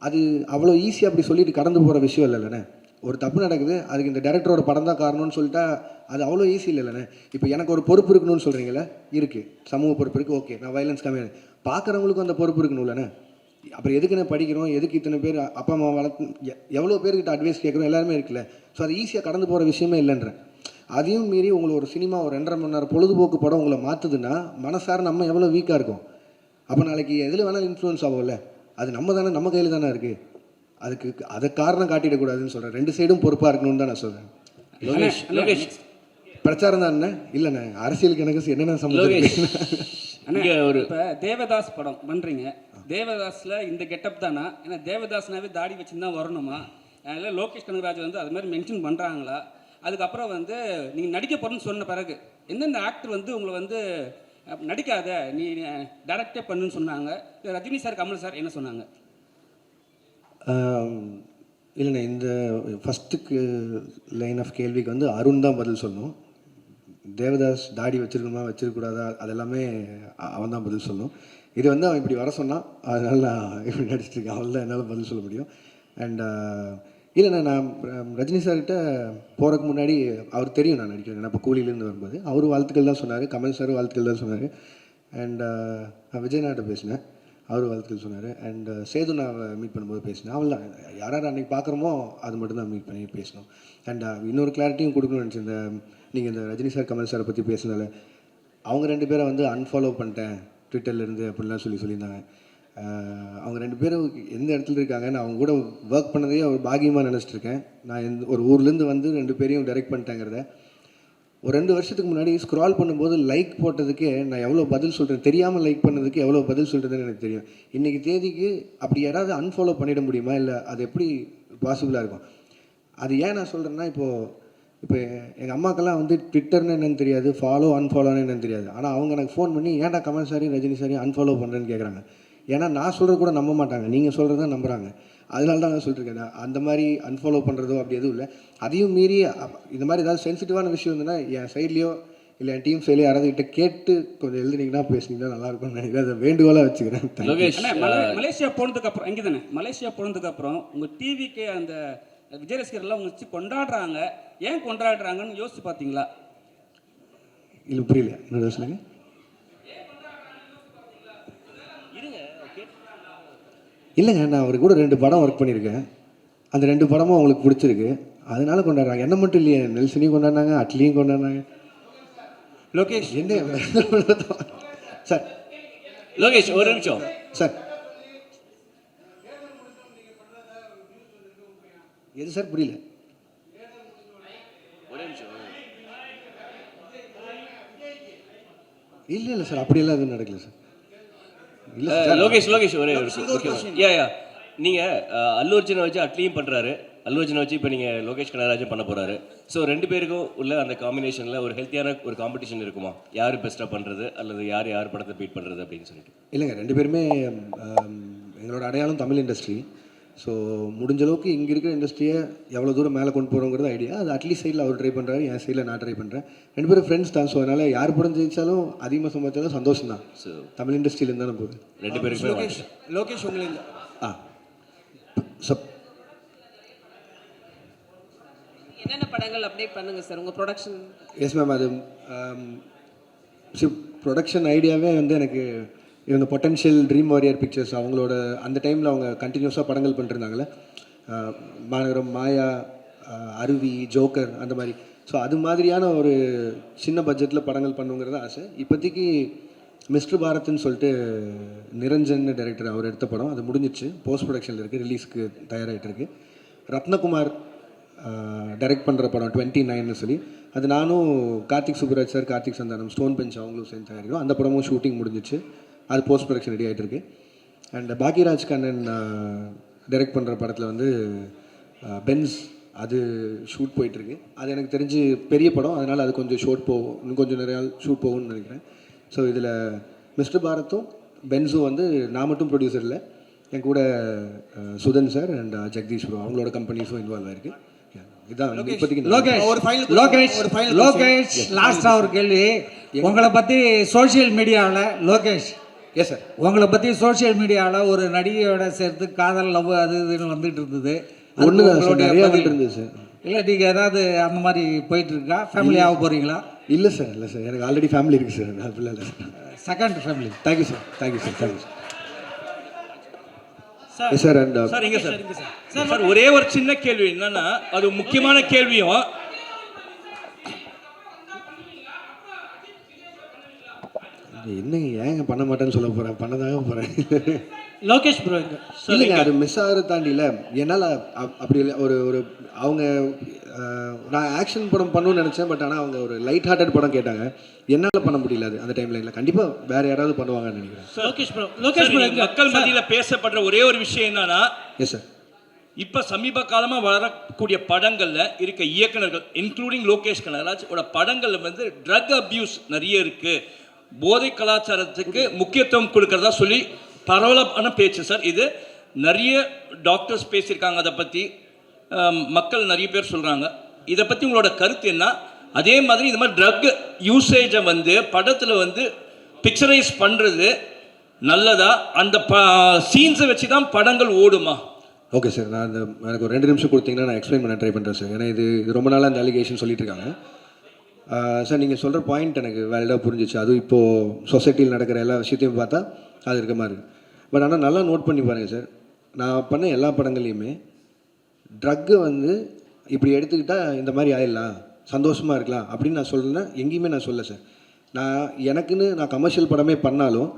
அது அவ்வளோ ஈஸியாக அப்படி சொல்லிட்டு கடந்து போகிற விஷயம் இல்லைல்லண்ணே ஒரு தப்பு நடக்குது அதுக்கு இந்த டேரக்டரோட படம் தான் காரணம்னு சொல்லிட்டா அது அவ்வளோ ஈஸி இல்லைல்லண்ணே இப்போ எனக்கு ஒரு பொறுப்பு இருக்கணும்னு சொல்கிறீங்களே இருக்குது சமூக பொறுப்பு இருக்குது ஓகே. நான் வயலன்ஸ் கம்மியாக பார்க்குறவங்களுக்கும் அந்த பொறுப்பு இருக்கணும்லண்ணே அப்புறம் எதுக்கு நான் படிக்கிறோம்? எதுக்கு இத்தனை பேர் அப்பா அம்மா வளர்த்து எவ்வளோ பேர்கிட்ட அட்வைஸ் கேட்குறோம்? எல்லாருமே இருக்குல்ல. ஸோ அது ஈஸியாக கடந்து போகிற விஷயமே இல்லைன்றேன். அதையும் மீறி உங்களை ஒரு சினிமா ஒரு ரெண்டரை மணி நேரம் பொழுதுபோக்கு படம் உங்களை மாற்றுதுன்னா மனசார நம்ம எவ்வளோ வீக்காக இருக்கும்? அப்போ நாளைக்கு எதில் வேணாலும் இன்ஃப்ளூயன்ஸ் ஆகும்ல. அது நம்ம தானே நம்ம கையில் தானே இருக்குது அதுக்கு அதை காரணம் காட்டிடக்கூடாதுன்னு சொல்கிறேன் ரெண்டு சைடும் பொறுப்பாக இருக்கணும்னு தான் நான் சொல்கிறேன்
லோகேஷ் லோகேஷ்.
பிரச்சாரம் தான் அண்ணன் இல்லைண்ணே. அரசியலுக்கு எனக்கு என்னென்ன சம்பந்தம்?
இங்க ஒரு
இப்போ தேவதாஸ் படம் பண்ணுறீங்க தேவதாஸில் இந்த கெட்டப் தானா? ஏன்னா தேவதாஸ்னாவே தாடி வச்சுன்னு தான் வரணுமா? அதில் லோகேஷ் கனகராஜ் வந்து அது மாதிரி மென்ஷன் பண்ணுறாங்களா அதுக்கப்புறம் வந்து நீங்கள் நடிக்க போகிறேன்னு சொன்ன பிறகு எந்தெந்த ஆக்டர் வந்து உங்களை வந்து நடிக்காத நீ டேரக்டே பண்ணுன்னு சொன்னாங்க? ரஜினி சார் கமல் சார் என்ன சொன்னாங்க?
இல்லைண்ணே இந்த ஃபஸ்ட்டுக்கு லைன் ஆஃப் கேள்விக்கு வந்து அருண் தான் பதில் சொல்லணும். தேவதாஸ் தாடி வச்சிருக்கணுமா வச்சிருக்கக்கூடாதா? அதெல்லாமே அவன் தான் பதில் சொல்லணும். இது வந்து அவன் இப்படி வர சொன்னான். அதனால நான் இப்படி நடிச்சிருக்கேன் அவள் தான் என்னால் பதில் சொல்ல முடியும். அண்ட் இல்லைண்ணா நான் ரஜினி சார்கிட்ட போகிறதுக்கு முன்னாடி அவர் தெரியும் நான் நடிக்கிறேன். நான் இப்போ கூலியிலேருந்து வரும்போது. அவர் வாழ்த்துக்கள் தான் சொன்னார். கமல் சார் வாழ்த்துக்கள் தான் சொன்னார். அண்ட் நான் விஜயநாட்ட பேசினேன். அவர் வாழ்த்துக்கள் சொன்னார். அண்ட் சேது நான் மீட் பண்ணும்போது பேசினேன். அவள் தான் யார் யார் அன்றைக்கி பார்க்குறோமோ அது மட்டும் தான் மீட் பண்ணி பேசணும் அண்ட் இன்னொரு கிளாரிட்டியும் கொடுக்கணும்னு நினச்சி இந்த நீங்கள் இந்த ரஜினி சார் கமல் சாரை பற்றி பேசினால அவங்க ரெண்டு பேரை வந்து அன்ஃபாலோ பண்ணிட்டேன். ட்விட்டர்லேருந்து அப்படிலாம் சொல்லி சொல்லியிருந்தாங்க. அவங்க ரெண்டு பேரும் எந்த இடத்துல இருக்காங்க நான் அவங்க கூட ஒர்க் பண்ணதையே ஒரு பாகியமாக நினச்சிட்டு இருக்கேன் நான் எந்த ஒரு ஊர்லேருந்து வந்து ரெண்டு பேரையும் டைரக்ட் பண்ணிட்டேங்கிறத. ஒரு ரெண்டு வருஷத்துக்கு முன்னாடி ஸ்க்ரால் பண்ணும்போது லைக் போட்டதுக்கே நான் எவ்வளோ பதில் சொல்கிறேன் தெரியாமல் லைக் பண்ணதுக்கு எவ்வளோ பதில் சொல்கிறதுன்னு எனக்கு தெரியும். இன்றைக்கி தேதிக்கு அப்படி யாராவது அன்ஃபாலோ பண்ணிட முடியுமா? இல்லை அது எப்படி பாசிபிளாக இருக்கும்? அது ஏன் நான் சொல்கிறேன்னா இப்போது இப்போ எங்கள் அம்மாக்கெல்லாம் வந்து ட்விட்டர்னு என்னன்னு தெரியாது ஃபாலோ அன்ஃபாலோன்னு என்னன்னு தெரியாது. ஆனால் அவங்க எனக்கு ஃபோன் பண்ணி ஏன்டா கமல் சாரையும் ரஜினி சாரையும் அன்ஃபாலோ பண்ணுறேன்னு கேட்குறாங்க ஏன்னா நான் சொல்கிறது கூட நம்ப மாட்டாங்க. நீங்கள் சொல்கிறத நம்புகிறாங்க அதனால தான் நான் சொல்லிட்டு இருக்கேன். அந்த மாதிரி அன்ஃபாலோ பண்ணுறதோ அப்படி எதுவும் இல்லை. அதையும் மீறி இந்த மாதிரி ஏதாவது சென்சிட்டிவான விஷயம் இருந்ததுன்னா என் சைட்லேயோ இல்லை என் டீம் சைட்லேயோ யாராவது கிட்ட கேட்டு கொஞ்சம் எழுதுனீங்கன்னா பேசுனீங்கன்னா நல்லா இருக்கும்னு நினைக்கிறேன். அதை வேண்டுகோளாக வச்சுக்கிறேன்.
மலேசியா போனதுக்கு அப்புறம் இங்கே தானே மலேசியா போனதுக்கு அப்புறம் உங்கள் டிவிக்கு அந்த விஜய் ரசிகர்லாம் வச்சு கொண்டாடுறாங்க. ஏன் கொண்டாடுறாங்கன்னு யோசிச்சு பார்த்தீங்களா?
இல்லை புரியல. இன்னொரு சொல்லுங்க இல்லைங்க நான் அவர் கூட ரெண்டு படம் ஒர்க் பண்ணியிருக்கேன். அந்த ரெண்டு படமும் அவங்களுக்கு பிடிச்சிருக்கு. அதனால கொண்டாடுறாங்க. என்ன மட்டும் இல்லையே நெல்சனையும் கொண்டாடினாங்க அட்லியும் கொண்டாடினாங்க.
லோகேஷ்.
என்ன? சார்.
லோகேஷ் ஒரு நிமிஷம்.
சார். எது சார் புரியல? இல்லை இல்லை சார் அப்படியெல்லாம் எதுவும் நடக்கல சார். இல்லை
லோகேஷ் லோகேஷ் ஒரே யா யா. நீங்கள் அல்லு அர்ஜுனை வச்சு அட்லியும் பண்ணுறாரு அல்லு அர்ஜுனை வச்சு இப்போ நீங்கள் லோகேஷ் கனகராஜும் பண்ண போகிறாரு ஸோ ரெண்டு பேருக்கும் உள்ள அந்த காம்பினேஷனில் ஒரு ஹெல்த்தியான ஒரு காம்படிஷன் இருக்குமா? யார் பெஸ்ட்டாக பண்ணுறது அல்லது யார் யார் படத்தை பீட் பண்ணுறது அப்படின்னு சொல்லிட்டு?
இல்லைங்க ரெண்டு பேருமே எங்களோட அடையாளம் தமிழ் இண்டஸ்ட்ரி ஸோ முடிஞ்ச அளவுக்கு இங்கே இருக்கிற இண்டஸ்ட்ரியை எவ்வளோ தூரம் மேலே கொண்டு போகிறோங்கிறது ஐடியா அது அட்லீஸ்ட் சைடில் அவர் ட்ரை பண்ணுறாரு என் சைடில் நான் ட்ரை பண்ணுறேன் ரெண்டு பேரும் ஃப்ரெண்ட்ஸ் தான். ஸோ அதனால் யார் படம் ஜெயிச்சாலும் அதிகமாக சம்பாதிச்சாலும் சந்தோஷம் தான்.
ஸோ
தமிழ் இண்டஸ்ட்ரியிலேருந்து தானே போகுது
ரெண்டு பேருக்குமே
லோகேஷ் லோகேஷ் உங்களை இந்த
ஆ. ஸோ
என்னென்ன படங்கள் அப்டேட் பண்ணுங்க சார் உங்கள் ப்ரொடக்ஷன்
எஸ் மேம் அது சி ப்ரொடக்ஷன் ஐடியாவே வந்து எனக்கு இவங்க பொட்டன்ஷியல் ட்ரீம் வாரியர் பிக்சர்ஸ் அவங்களோட அந்த டைமில் அவங்க கண்டினியூஸாக படங்கள் பண்ணிருந்தாங்களே மாநகரம் மாயா அருவி ஜோக்கர் அந்த மாதிரி. ஸோ அது மாதிரியான ஒரு சின்ன பட்ஜெட்டில் படங்கள் பண்ணுங்கிறது ஆசை. இப்போதைக்கு மிஸ்டர் பாரத்னு சொல்லிட்டு நிரஞ்சன் டைரக்டர் அவர் எடுத்த படம். அது முடிஞ்சிச்சு. போஸ்ட் ப்ரொடக்ஷனில் இருக்குது ரிலீஸ்க்கு தயாராகிட்டு இருக்கு. ரத்னகுமார் டைரக்ட் பண்ணுற படம் டுவெண்ட்டி நைன்னு சொல்லி. அது நானும் Karthik Subbaraj sir Karthik Santhanam Stone Bench அவங்களும் சேர்ந்து தயாரிக்கிறோம். அந்த படமும் ஷூட்டிங் முடிஞ்சிச்சு. அது போஸ்ட் ப்ரொடக்ஷன் ரெடி ஆகிட்டு இருக்கு அண்ட் பாக்யராஜ் கண்ணன் டைரக்ட் பண்ணுற படத்தில் வந்து பென்ஸ் அது ஷூட் போயிட்டுருக்கு. அது எனக்கு தெரிஞ்சு பெரிய படம் அதனால் அது கொஞ்சம் ஷூட் போகும் இன்னும் கொஞ்சம் நிறையா ஷூட் போகும்னு நினைக்கிறேன். ஸோ இதில் மிஸ்டர் பாரத்தும் பென்ஸும் வந்து நான் மட்டும் ப்ரொடியூசர் இல்லை என் கூட Sudhan sir and Jagadish bro அவங்களோட கம்பெனிஸும் இன்வால்வ் ஆயிருக்கு.
லோகேஷ் ஒரு ஃபைனல் லோகேஷ்
ஒரு கேள்வி. உங்களை பற்றி சோஷியல் மீடியாவில் லோகேஷ்
எஸ் சார்
உங்களை பற்றி சோஷியல் மீடியாவில் ஒரு நடிகையோட சேர்த்து காதல் லவ் அது இதுன்னு வந்துட்டு இருந்தது.
ஒன்று நிறையா. வந்துட்டு இருந்தது சார்
இல்லை நீங்கள் ஏதாவது அந்த மாதிரி போயிட்டு இருக்கா? ஃபேமிலி ஆக போகிறீங்களா
இல்லை சார் இல்லை சார் எனக்கு ஆல்ரெடி ஃபேமிலி இருக்குது சார் நான் இல்லை sir
second family
thank you sir thank you sir thank you sir sir
sir ஒரே ஒரு சின்ன கேள்வி என்னன்னா அது முக்கியமான கேள்வியும்
என்னங்க ஏங்க பண்ண மாட்டேன்னு சொல்ல போகிறேன் பண்ண தாங்க போகிறேன்
லோகேஷ் ப்ரோ
இல்லைங்க அது மிஸ் ஆகிறத தாண்டியில் என்னால் அப்- அப்படி இல்லை ஒரு ஒரு அவங்க நான் ஆக்ஷன் படம் பண்ணணும்னு நினச்சேன் பட் ஆனால் அவங்க ஒரு லைட் ஹார்ட்டட் படம் கேட்டாங்க. என்னால் பண்ண முடியல அது அந்த டைமில் இல்லை. கண்டிப்பாக வேறு யாராவது பண்ணுவாங்கன்னு நினைக்கிறேன்.
லோகேஷ் ப்ரோ லோகேஷ் ப்ரோ
மக்கள் மத்தியில் பேசப்படுற ஒரே ஒரு விஷயம் என்னன்னா
எஸ் சார்
இப்போ சமீப காலமாக வரக்கூடிய படங்களில் இருக்க இயக்குனர்கள் இன்க்ளூடிங் லோகேஷ் கனகராஜ் ஓட படங்களில் வந்து ட்ரக் அபியூஸ் நிறைய இருக்கு. போதை கலாச்சாரத்துக்கு முக்கியத்துவம் கொடுக்கறதா சொல்லி பரவலான பேச்சு சார். இது நிறைய டாக்டர்ஸ் பேசியிருக்காங்க அதை பற்றி மக்கள் நிறைய பேர் சொல்கிறாங்க இதை பற்றி உங்களோட கருத்து என்ன? அதே மாதிரி இது மாதிரி ட்ரக் யூசேஜை வந்து படத்தில் வந்து பிக்சரைஸ் பண்ணுறது நல்லதா? அந்த ப சீன்ஸை வச்சு தான் படங்கள் ஓடுமா?
ஓகே சார் நான் அந்த எனக்கு ஒரு ரெண்டு நிமிஷம் கொடுத்தீங்கன்னா நான் எக்ஸ்பிளைன் பண்ண ட்ரை பண்ணுறேன் சார் ஏன்னா இது இது ரொம்ப நாளாக அந்த அலிகேஷன் சொல்லிட்டு இருக்காங்க. சார் நீங்கள் சொல்கிற பாயிண்ட் எனக்கு வேலிடாக புரிஞ்சிச்சு. அதுவும் இப்போது சொசைட்டியில் நடக்கிற எல்லா விஷயத்தையும் பார்த்தா அது இருக்க மாதிரி பட் ஆனால் நல்லா நோட் பண்ணி பாருங்கள் சார். நான் பண்ண எல்லா படங்கள்லையுமே ட்ரக்கை வந்து இப்படி எடுத்துக்கிட்டால் இந்த மாதிரி ஆயிடலாம் சந்தோஷமாக இருக்கலாம் அப்படின்னு நான் சொல்கிறேன்னா எங்கேயுமே நான் சொல்ல சார். நான் எனக்குன்னு நான் கமர்ஷியல் படமே பண்ணாலும்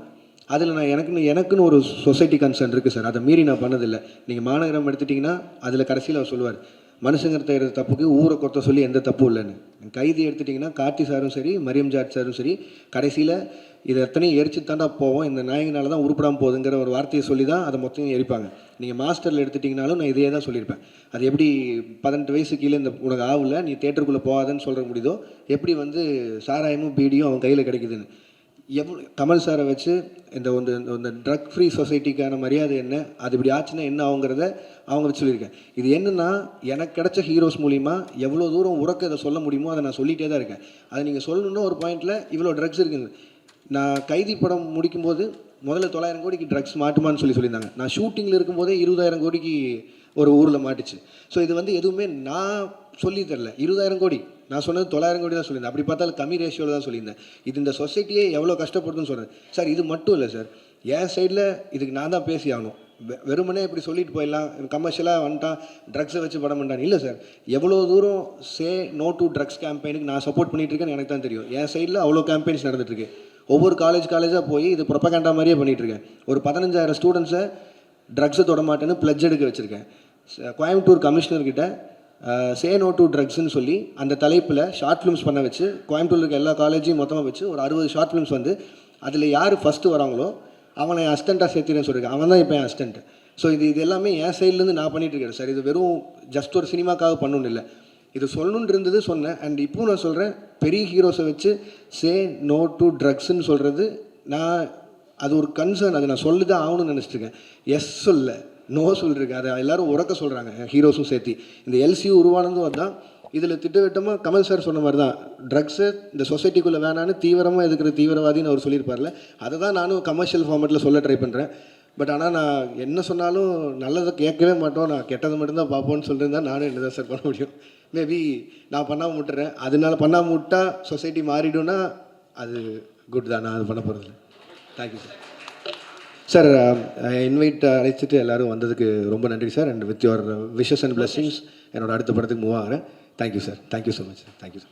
அதில் நான் எனக்குன்னு எனக்குன்னு ஒரு சொசைட்டி கன்சர்ன் இருக்குது சார். அதை மீறி நான் பண்ணதில்லை. நீங்கள் மாநகரம் எடுத்துட்டிங்கன்னா அதில் கடைசியில் அவர் சொல்லுவார் மனுஷங்கிற செய்கிற தப்புக்கு ஊரை கொத்த சொல்லி எந்த தப்பும் இல்லைன்னு. கைது எடுத்துட்டிங்கன்னா கார்த்தி சாரும் சரி மரியம் ஜாட் சாரும் சரி கடைசியில் இதை எத்தனையும் எரிச்சு தாண்டா போவோம் இந்த நாயகனால தான் உருப்படாமல் போகுதுங்கிற ஒரு வார்த்தையை சொல்லி தான் அதை மொத்தம் எரிப்பாங்க. நீங்கள் மாஸ்டரில் எடுத்துட்டிங்கனாலும் நான் இதே தான் சொல்லியிருப்பேன். அது எப்படி பதினெட்டு வயசு கீழே இந்த உனக்கு ஆகல நீ தேட்டருக்குள்ளே போகாதன்னு சொல்கிற முடியுதோ எப்படி வந்து சாராயமும் பீடியும் அவன் கையில் கிடைக்குதுன்னு. எவ்வளோ கமல் சாரை வச்சு இந்த வந்து இந்த ட்ரக் ஃப்ரீ சொசைட்டிக்கான மரியாதை என்ன அது இப்படி ஆச்சுன்னா என்ன ஆகுங்கிறத அவங்க வச்சு சொல்லியிருக்கேன் இது என்னென்னா எனக்கு கிடைச்ச ஹீரோஸ் மூலிமா எவ்வளோ தூரம் உறக்க இதை சொல்ல முடியுமோ அதை நான் சொல்லிகிட்டே தான் இருக்கேன். அதை நீங்கள் சொல்லணுன்னா ஒரு பாயிண்டில் இவ்வளோ ட்ரக்ஸ் இருக்குது. நான் கைதி படம் முடிக்கும்போது முதல்ல தொள்ளாயிரம் கோடிக்கு ட்ரக்ஸ் மாட்டுமான்னு சொல்லி சொல்லியிருந்தாங்க. நான் ஷூட்டிங்கில் இருக்கும்போதே இருபதாயிரம் கோடிக்கு ஒரு ஊரில் மாட்டுச்சு. ஸோ இது வந்து எதுவுமே நான் சொல்லி தரல. இருபதாயிரம் கோடி. நான் சொன்னது தொள்ளாயிரம் கோடி தான் சொல்லியிருந்தேன். அப்படி பார்த்தாலும் கம்மி ரேஷியோவில் தான் சொல்லியிருந்தேன். இது இந்த சொசைட்டியே எவ்வளோ கஷ்டப்படுதுன்னு சொல்கிறேன் சார் இது மட்டும் இல்லை சார். என் சைடில் இதுக்கு நான் தான் பேசி ஆகணும். வெறுமனே இப்படி சொல்லிட்டு போயிடலாம். கமர்ஷியலாக வந்துட்டான் ட்ரக்ஸை வச்சு படம் பண்ணிட்டான் இல்லை சார். எவ்வளோ தூரம் சே நோ டு ட்ரக்ஸ் கேம்பெயினுக்கு நான் சப்போர்ட் பண்ணிட்டு இருக்கேன்னு எனக்கு தான் தெரியும். என் சைடில் அவ்வளோ கேம்பெயின்ஸ் நடந்துட்டுருக்கு ஒவ்வொரு காலேஜ் காலேஜாக போய் இது ப்ரொபகேண்டா மாதிரியே பண்ணிகிட்ருக்கேன் ஒரு பதினஞ்சாயிரம் ஸ்டூடெண்ட்ஸை ட்ரக்ஸை தொட மாட்டேன்னு பிளட்ஜ் எடுக்க வச்சுருக்கேன். கோயம்புத்தூர் கமிஷனர்கிட்ட சே நோ டு ட்ரக்ஸ்னு சொல்லி அந்த தலைப்பில் ஷார்ட் ஃபிலிம்ஸ் பண்ண வச்சு கோயம்புத்தூர் இருக்க எல்லா காலேஜையும் மொத்தமாக வச்சு ஒரு அறுபது ஷார்ட் ஃபிலிம்ஸ் வந்து அதில் யார் ஃபஸ்ட்டு வராங்களோ அவனை அசிஸ்டண்ட்டாக சேர்த்துறேன்னு சொல்லியிருக்கேன் அவன் தான் இப்போ என் அஸ்டண்ட் ஸோ இது இது எல்லாமே என் சைட்லேருந்து நான் பண்ணிட்டு இருக்கேன் சார் இது வெறும் ஜஸ்ட் ஒரு சினிமாக்காக பண்ணணும் இல்லை. இது சொல்லணுன்னு இருந்தது சொன்னேன். அண்ட் இப்போவும் நான் சொல்கிறேன் பெரிய ஹீரோஸை வச்சு சே நோ டு ட்ரக்ஸ்ன்னு சொல்கிறது நான் அது ஒரு கன்சர்ன் அது நான் சொல்லி தான் ஆகணும்னு நினச்சிட்ருக்கேன் எஸ் சொல்ல. நோ சொல்லியிருக்கு அதை எல்லாரும் உறக்க சொல்கிறாங்க ஹீரோஸும் சேர்த்து. இந்த எல்சி உருவானதும் அதுதான் இதில் திட்டவட்டமாக கமல் சார் சொன்ன மாதிரி தான் ட்ரக்ஸு இந்த சொசைட்டிக்குள்ளே வேணான்னு தீவிரமாக எதுக்குற தீவிரவாதின்னு அவர் சொல்லியிருப்பார்ல. அதை தான் நானும் கமர்ஷியல் ஃபார்மேட்டில் சொல்ல ட்ரை பண்ணுறேன் பட் ஆனால் நான் என்ன சொன்னாலும் நல்லதை கேட்கவே மாட்டோம். நான் கெட்டது மட்டும்தான் பார்ப்போம்னு சொல்லியிருந்தா நானும் என்ன தான் சார் பண்ண முடியும். மேபி நான் பண்ணாமல் விட்டுறேன். அதனால பண்ணாமல் விட்டால் சொசைட்டி மாறிடும்னா அது குட் தான். நான் அது பண்ண போகிறதில்ல thank you sir sir invite um, uh, அழைச்சிட்டு எல்லாரும் வந்ததுக்கு ரொம்ப நன்றி sir and with your wishes and blessings என்னோட அடுத்த படத்துக்கு மூவ் ஆகிறேன். Thank you sir thank you so much thank you sir